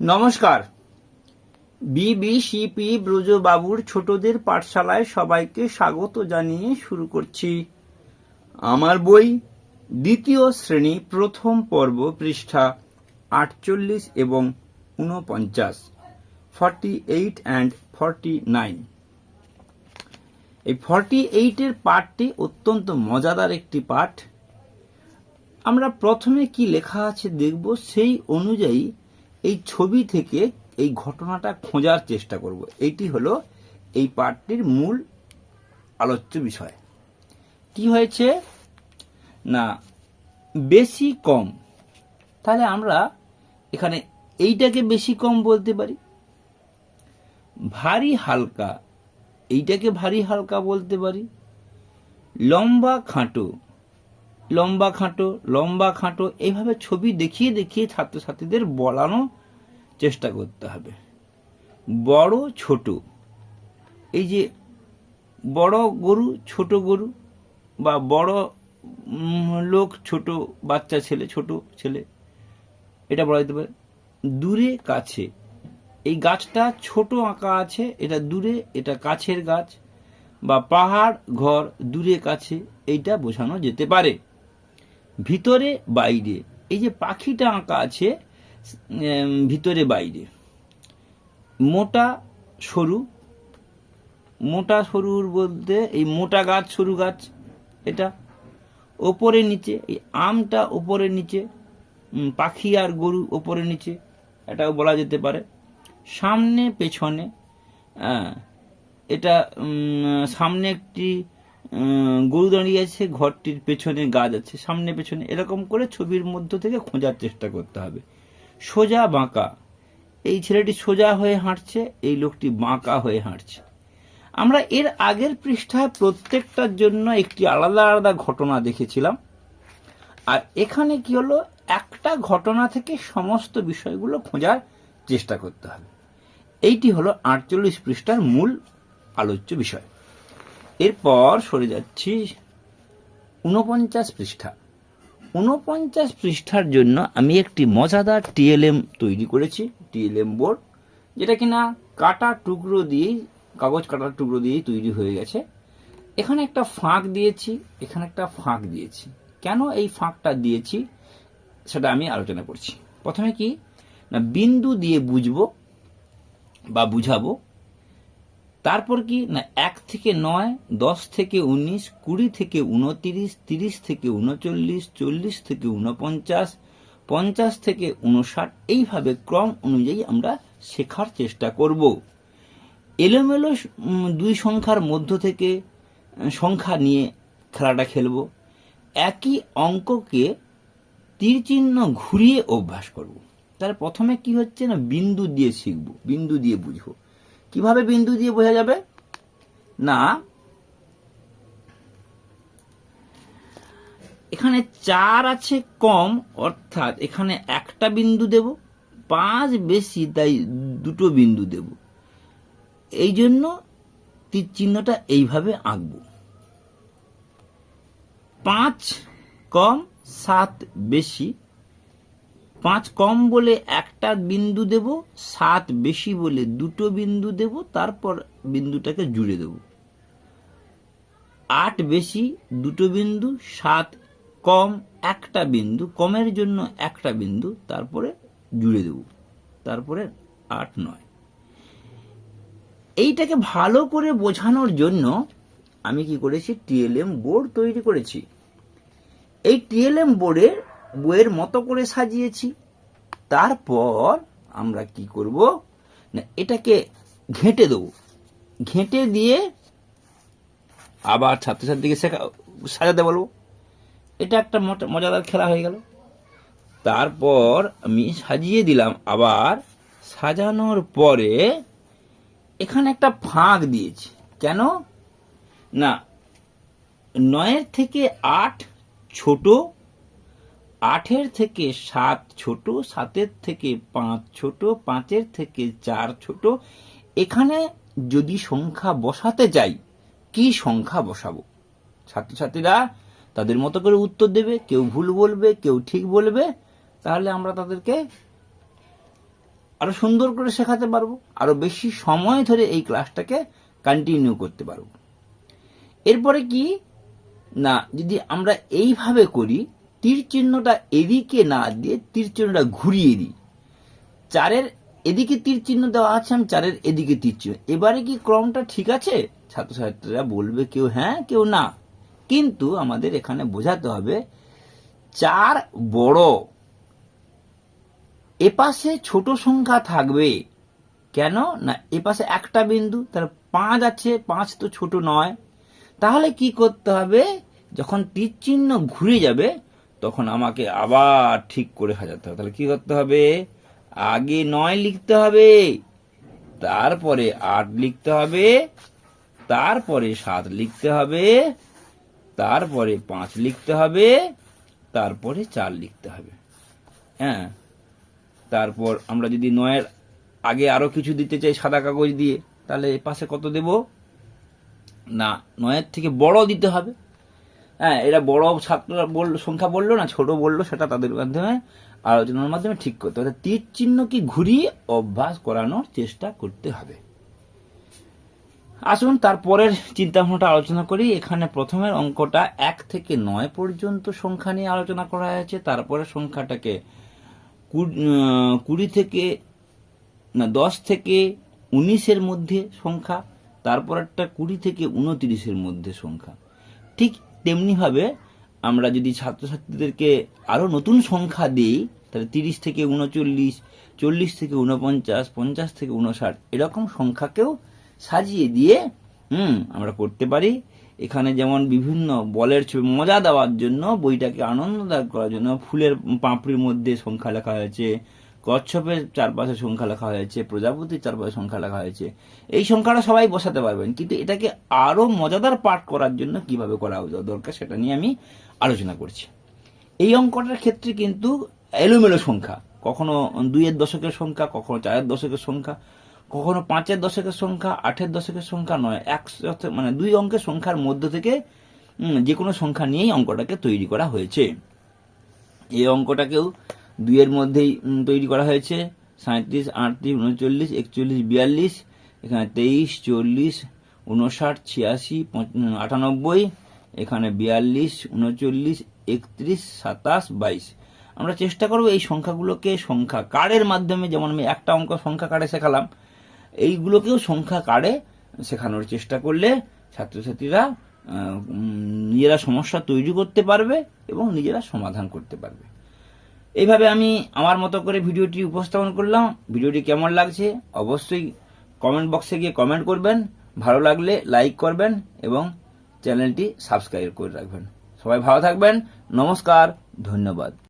নমস্কার। বিবিসিপি ব্রজবাবুর ছোটদের পাঠশালায় সবাইকে স্বাগত জানিয়ে শুরু করছি আমার বই, দ্বিতীয় শ্রেণি, প্রথম পর্ব পৃষ্ঠা আটচল্লিশ এবং উনপঞ্চাশ forty eight and forty nine এই ফর্টি এইটের পাঠটি অত্যন্ত মজাদার একটি পাঠ। আমরা প্রথমে কি লেখা আছে দেখব, সেই অনুযায়ী এই ছবি থেকে এই ঘটনাটা খোঁজার চেষ্টা করব। এইটি হলো এই পাঠটির মূল আলোচ্য বিষয়। কি হয়েছে? না, বেশি কম। তাহলে আমরা এখানে এইটাকে বেশি কম বলতে পারি। ভারী হালকা, এইটাকে ভারী হালকা বলতে পারি। লম্বা খাঁটো লম্বা খাঁটো লম্বা খাঁটো, এইভাবে ছবি দেখিয়ে দেখিয়ে ছাত্রছাত্রীদের বলানো চেষ্টা করতে হবে। বড়, ছোট। এই যে বড় গরু, ছোট গরু বা বড় লোক, ছোট, বাচ্চা, ছেলে, ছোট ছেলে, এটা বলা যেতে পারে। দূরে, কাছে। এই গাছটা ছোট আঁকা আছে, এটা দূরে, এটা কাছের গাছ বা পাহাড়, ঘর, দূরে, কাছে, এইটা বোঝানো যেতে পারে। ভিতরে, বাইরে। এই যে পাখিটা আঁকা আছে ভিতরে বাইরে। মোটা সরু। মোটা সরুর বলতে এই মোটা গাছ সরু গাছ এটা ওপরে নিচে এই আমটা ওপরে নিচে পাখি আর গরু ওপরে নিচে এটাও বলা যেতে পারে। সামনে পেছনে আহ, এটা সামনে একটি গরু দাঁড়িয়ে আছে ঘরটির পেছনে গাছ আছে। সামনে পেছনে এরকম করে ছবির মধ্য থেকে খোঁজার চেষ্টা করতে হবে। সোজা বাঁকা। এই ছেলেটি সোজা হয়ে হাঁটছে, এই লোকটি বাঁকা হয়ে হাঁটছে। আমরা এর আগের পৃষ্ঠায় প্রত্যেকটার জন্য একটি আলাদা আলাদা ঘটনা দেখেছিলাম। আর এখানে কি হলো? একটা ঘটনা থেকে সমস্ত বিষয়গুলো খোঁজার চেষ্টা করতে হবে। এইটি হলো আটচল্লিশ পৃষ্ঠার মূল আলোচ্য বিষয়। এরপর সরে যাচ্ছি উনপঞ্চাশ পৃষ্ঠা। উনপঞ্চাশ পৃষ্ঠার জন্য আমি একটি মজাদার টিএলএম তৈরি করেছি টিএলএম বোর্ড, যেটা কিনা কাটা টুকরো দিয়েই, কাগজ কাটার টুকরো দিয়েই তৈরি হয়ে গেছে। এখানে একটা ফাঁক দিয়েছি, এখানে একটা ফাঁক দিয়েছি। কেন এই ফাঁকটা দিয়েছি সেটা আমি আলোচনা করছি। প্রথমে কি? না, বিন্দু দিয়ে বুঝব বা বুঝাবো তারপর কি? না, এক থেকে নয়, দশ থেকে উনিশ, কুড়ি থেকে উনতিরিশ তিরিশ থেকে উনচল্লিশ চল্লিশ থেকে উনপঞ্চাশ পঞ্চাশ থেকে উনষাট এইভাবে ক্রম অনুযায়ী আমরা শেখার চেষ্টা করব। এলোমেলো দুই সংখ্যার মধ্য থেকে সংখ্যা নিয়ে খেলাটা খেলব। একই অঙ্ককে তীর চিহ্ন ঘুরিয়ে অভ্যাস করব। তার প্রথমে কি হচ্ছে না, বিন্দু দিয়ে শিখব, বিন্দু দিয়ে বুঝব। কীভাবে বিন্দু দিয়ে বোঝা যাবে? না। এখানে চার আছে কম, অর্থাৎ এখানে একটা বিন্দু দেব, পাঁচ বেশি, তাই দুটো বিন্দু দেব। এই জন্য তীর চিহ্নটা এইভাবে আঁকবো। পাঁচ কম, সাত বেশি পাঁচ কম বলে একটা বিন্দু দেব, সাত বেশি বলে দুটো বিন্দু দেব, তারপর বিন্দুটাকে জুড়ে দেব। আট বেশি দুটো বিন্দু, সাত কম একটা বিন্দু, কমের জন্য একটা বিন্দু, তারপরে জুড়ে দেব, তারপরে আট নয়। এইটাকে ভালো করে বোঝানোর জন্য আমি কি করেছি? টিএলএম বোর্ড তৈরি করেছি। এই টিএলএম বোর্ডের বইয়ের মতো করে সাজিয়েছি। তারপর আমরা কি করব? না, এটাকে ঘেঁটে দেবো। ঘেঁটে দিয়ে আবার ছাত্রছাত্রীকে শেখা, সাজাতে বলব। এটা একটা মজা- মজাদার খেলা হয়ে গেল। তারপর আমি সাজিয়ে দিলাম আবার। সাজানোর পরে এখানে একটা ফাঁক দিয়েছি। কেন? না, নয়ের থেকে আট ছোট আটের থেকে সাত ছোট, সাতের থেকে পাঁচ ছোট, পাঁচের থেকে চার ছোট। এখানে যদি সংখ্যা বসাতে চাই কি সংখ্যা বসাবো? ছাত্রছাত্রীরা তাদের মতো করে উত্তর দেবে, কেউ ভুল বলবে, কেউ ঠিক বলবে, তাহলে আমরা তাদেরকে আরও সুন্দর করে শেখাতে পারব, আরও বেশি সময় ধরে এই ক্লাসটাকে কন্টিনিউ করতে পারব। এরপরে কি? না, যদি আমরা এইভাবে করি তীর চিহ্নটা এদিকে না দিয়ে তীর চিহ্নটা ঘুরিয়ে দিই। চারের এদিকে তীর চিহ্ন দেওয়া আছে, আমি চারের এদিকে তীর চিহ্ন এবারে কি ক্রমটা ঠিক আছে? ছাত্রছাত্রীরা বলবে কেউ হ্যাঁ কেউ না। কিন্তু আমাদের এখানে বোঝাতে হবে, চার বড়। এপাশে ছোট সংখ্যা থাকবে। কেন? না, এপাশে একটা বিন্দু, তার পাঁচ আছে, পাঁচ তো ছোট নয়। তাহলে কি করতে হবে? যখন তীর চিহ্ন ঘুরে যাবে তখন আমাকে আবার ঠিক করে সাজাতে হবে। তাহলে কি করতে হবে? আগে নয় লিখতে হবে, তারপরে আট লিখতে হবে, তারপরে সাত লিখতে হবে, তারপরে পাঁচ লিখতে হবে, তারপরে চার লিখতে হবে। হ্যাঁ? তারপর আমরা যদি নয়ের আগে আরও কিছু দিতে চাই সাদা কাগজ দিয়ে, তাহলে পাশে কত দেব? না, নয়ের থেকে বড় দিতে হবে। হ্যাঁ এরা বড় ছাত্ররা বলল সংখ্যা বলল না, ছোট বলল, সেটা তাদের মাধ্যমে আলোচনার মাধ্যমে ঠিক করতে হবে। তীর চিহ্ন কি ঘুরিয়ে অভ্যাস করানোর চেষ্টা করতে হবে? আসুন, তারপরের চিন্তা ভাবনাটা আলোচনা করি। এখানে প্রথমের অঙ্কটা এক থেকে নয় পর্যন্ত সংখ্যা নিয়ে আলোচনা করা হয়েছে। তারপরে সংখ্যাটাকে কুড়ি থেকে, না, দশ থেকে উনিশের মধ্যে সংখ্যা তারপর একটা কুড়ি থেকে উনত্রিশের মধ্যে সংখ্যা। ঠিক তেমনিভাবে আমরা যদি ছাত্রছাত্রীদেরকে আরও নতুন সংখ্যা দিই, তাহলে তিরিশ থেকে উনচল্লিশ, চল্লিশ থেকে উনপঞ্চাশ, পঞ্চাশ থেকে উনষাট এরকম সংখ্যাকেও সাজিয়ে দিয়ে, হুম, আমরা করতে পারি। এখানে যেমন বিভিন্ন বলের ছবি, মজা দেওয়ার জন্য বইটাকে আনন্দদায়ক করার জন্য ফুলের পাঁপড়ির মধ্যে সংখ্যা লেখা হয়েছে। কচ্ছপের চারপাশে সংখ্যা লেখা হয়েছে, প্রজাপতির চারপাশে সংখ্যা লেখা হয়েছে। এই সংখ্যাটা সবাই বসাতে পারবেন, কিন্তু এটাকে আরও মজাদার পাঠ করার জন্য কীভাবে করা দরকার সেটা নিয়ে আমি আলোচনা করছি। এই অঙ্কটার ক্ষেত্রে কিন্তু এলোমেলো সংখ্যা, কখনো দুইয়ের দশকের সংখ্যা, কখনো চারের দশকের সংখ্যা, কখনো পাঁচের দশকের সংখ্যা, আটের দশকের সংখ্যা নয় এক মানে দুই অঙ্কের সংখ্যার মধ্য থেকে যে কোনো সংখ্যা নিয়েই অঙ্কটাকে তৈরি করা হয়েছে। এই অঙ্কটাকেও দুইয়ের মধ্যেই তৈরি করা হয়েছে। সাঁত্রিশ আটত্রিশ, উনচল্লিশ, একচল্লিশ, বিয়াল্লিশ, এখানে তেইশ, চল্লিশ, উনষাট, ছিয়াশি আটানব্বই, এখানে বিয়াল্লিশ, উনচল্লিশ, একত্রিশ, সাতাশ, বাইশ। আমরা চেষ্টা করব এই সংখ্যাগুলোকে সংখ্যা কার্ডের মাধ্যমে, যেমন আমি একটা অঙ্ক সংখ্যা কার্ডে শেখালাম, এইগুলোকেও সংখ্যা কার্ডে শেখানোর চেষ্টা করলে ছাত্রছাত্রীরা নিজেরা সমস্যা তৈরি করতে পারবে এবং নিজেরা সমাধান করতে পারবে। এইভাবে আমি আমার মতো করে ভিডিওটি উপস্থাপন করলাম। ভিডিওটি কেমন লাগছে অবশ্যই কমেন্ট বক্সে গিয়ে কমেন্ট করবেন। ভালো লাগলে লাইক করবেন এবং চ্যানেলটি সাবস্ক্রাইব করে রাখবেন। সবাই ভালো থাকবেন। নমস্কার, ধন্যবাদ।